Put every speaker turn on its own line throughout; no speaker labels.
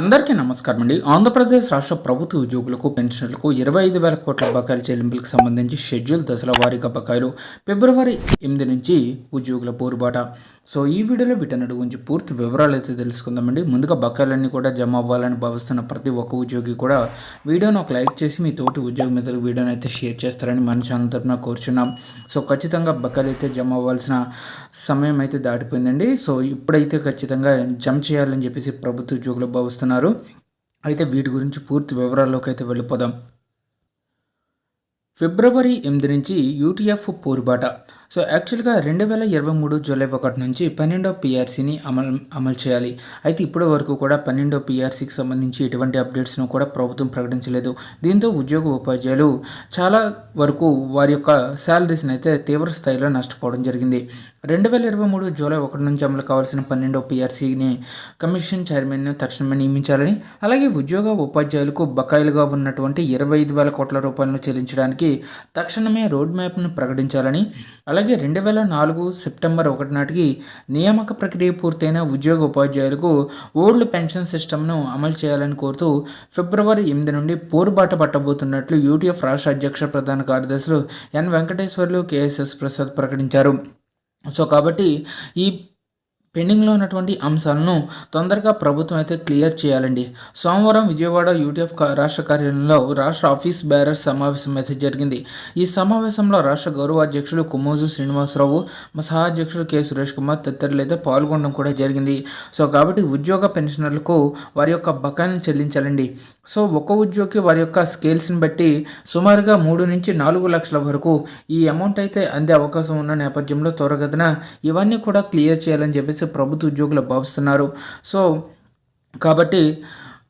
అందరికీ నమస్కారం అండి ఆంధ్రప్రదేశ్ రాష్ట్ర ప్రభుత్వ ఉద్యోగులకు పెన్షన్లకు ఇరవై ఐదు వేల కోట్ల బకాయిల చెల్లింపులకు సంబంధించి షెడ్యూల్ దశల వారీగా బకాయిలు ఫిబ్రవరి ఎనిమిది నుంచి ఉద్యోగుల పోరుబాట. సో ఈ వీడియోలో వీటన్నిటి గురించి పూర్తి వివరాలు అయితే తెలుసుకుందామండి. ముందుగా బకాయిలన్నీ కూడా జమ అవ్వాలని భావిస్తున్న ప్రతి ఒక్క ఉద్యోగి కూడా వీడియోను ఒక లైక్ చేసి మీ తోటి ఉద్యోగం మీద వీడియోని అయితే షేర్ చేస్తారని మన ఛానల్ తరఫున కోరుచున్నాం. సో ఖచ్చితంగా బకాయిలు అయితే జమ అవ్వాల్సిన సమయం అయితే దాటిపోయిందండి. సో ఇప్పుడైతే ఖచ్చితంగా జమ చేయాలని చెప్పేసి ప్రభుత్వ ఉద్యోగులు భావిస్తున్నారు. అయితే వీటి గురించి పూర్తి వివరాల్లోకి అయితే వెళ్ళిపోదాం. ఫిబ్రవరి ఎనిమిది నుంచి యూటీఎఫ్ పోరుబాట. సో యాక్చువల్గా రెండు వేల ఇరవై మూడు జూలై ఒకటి నుంచి పన్నెండో పిఆర్సీని అమలు అమలు చేయాలి. అయితే ఇప్పటి వరకు కూడా పన్నెండో పిఆర్సీకి సంబంధించి ఎటువంటి అప్డేట్స్ను కూడా ప్రభుత్వం ప్రకటించలేదు. దీంతో ఉద్యోగ ఉపాధ్యాయులు చాలా వరకు వారి యొక్క శాలరీస్ని అయితే తీవ్ర స్థాయిలో నష్టపోవడం జరిగింది. రెండు వేల ఇరవై మూడు జూలై ఒకటి నుంచి అమలు కావాల్సిన పన్నెండో పిఆర్సీని కమిషన్ చైర్మన్ తక్షణమే నియమించాలని అలాగే ఉద్యోగ ఉపాధ్యాయులకు బకాయిలుగా ఉన్నటువంటి ఇరవై ఐదు వేల కోట్ల రూపాయలను చెల్లించడానికి తక్షణమే రోడ్ మ్యాప్ను ప్రకటించాలని అలాగే అలాగే రెండు వేల నాలుగు సెప్టెంబర్ ఒకటి నాటికి నియామక ప్రక్రియ పూర్తయిన ఉద్యోగ ఉపాధ్యాయులకు ఓల్డ్ పెన్షన్ సిస్టమ్ను అమలు చేయాలని కోరుతూ ఫిబ్రవరి ఎనిమిది నుండి పోరుబాట పట్టబోతున్నట్లు యూటీఎఫ్ రాష్ట్ర అధ్యక్ష ప్రధాన కార్యదర్శులు ఎన్ వెంకటేశ్వర్లు కేఎస్ఎస్ ప్రసాద్ ప్రకటించారు. సో కాబట్టి ఈ పెండింగ్లో ఉన్నటువంటి అంశాలను తొందరగా ప్రభుత్వం అయితే క్లియర్ చేయాలండి. సోమవారం విజయవాడ యూటీఎఫ్ రాష్ట్ర కార్యాలయంలో రాష్ట్ర ఆఫీస్ బ్యారర్ సమావేశం అయితే జరిగింది. ఈ సమావేశంలో రాష్ట్ర గౌరవ అధ్యక్షులు కుమ్మోజు శ్రీనివాసరావు మా సహా అధ్యక్షులు కె. సురేష్ కుమార్ తదితరులు అయితే పాల్గొనడం కూడా జరిగింది. సో కాబట్టి ఉద్యోగ పెన్షనర్లకు వారి యొక్క బకాయిని చెల్లించాలండి. సో ఒక ఉద్యోగి వారి యొక్క స్కేల్స్ని బట్టి సుమారుగా మూడు నుంచి నాలుగు లక్షల వరకు ఈ అమౌంట్ అయితే అందే అవకాశం ఉన్న నేపథ్యంలో త్వరగతిన ఇవన్నీ కూడా క్లియర్ చేయాలని చెప్పేసి ప్రభుత్వ ఉద్యోగులు భావిస్తున్నారు. సో కాబట్టి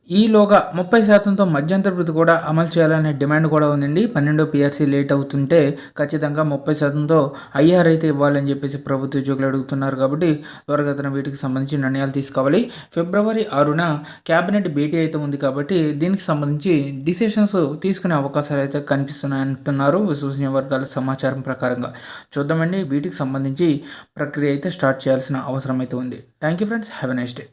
ఈలోగా ముప్పై శాతంతో మధ్యంతర వృద్ధి కూడా అమలు చేయాలనే డిమాండ్ కూడా ఉందండి. పన్నెండో పిఆర్సీ లేట్ అవుతుంటే ఖచ్చితంగా ముప్పై శాతంతో ఐఆర్ అయితే ఇవ్వాలని చెప్పేసి ప్రభుత్వ ఉద్యోగులు అడుగుతున్నారు కాబట్టి త్వరగతన వీటికి సంబంధించి నిర్ణయాలు తీసుకోవాలి. ఫిబ్రవరి ఆరున క్యాబినెట్ భేటీ అయితే ఉంది కాబట్టి దీనికి సంబంధించి డిసిషన్స్ తీసుకునే అవకాశాలు అయితే కనిపిస్తున్నాయి అంటున్నారు విశ్వసనీయ వర్గాల సమాచారం ప్రకారంగా. చూద్దామండి వీటికి సంబంధించి ప్రక్రియ అయితే స్టార్ట్ చేయాల్సిన అవసరం అయితే ఉంది. Thank you friends have a nice day.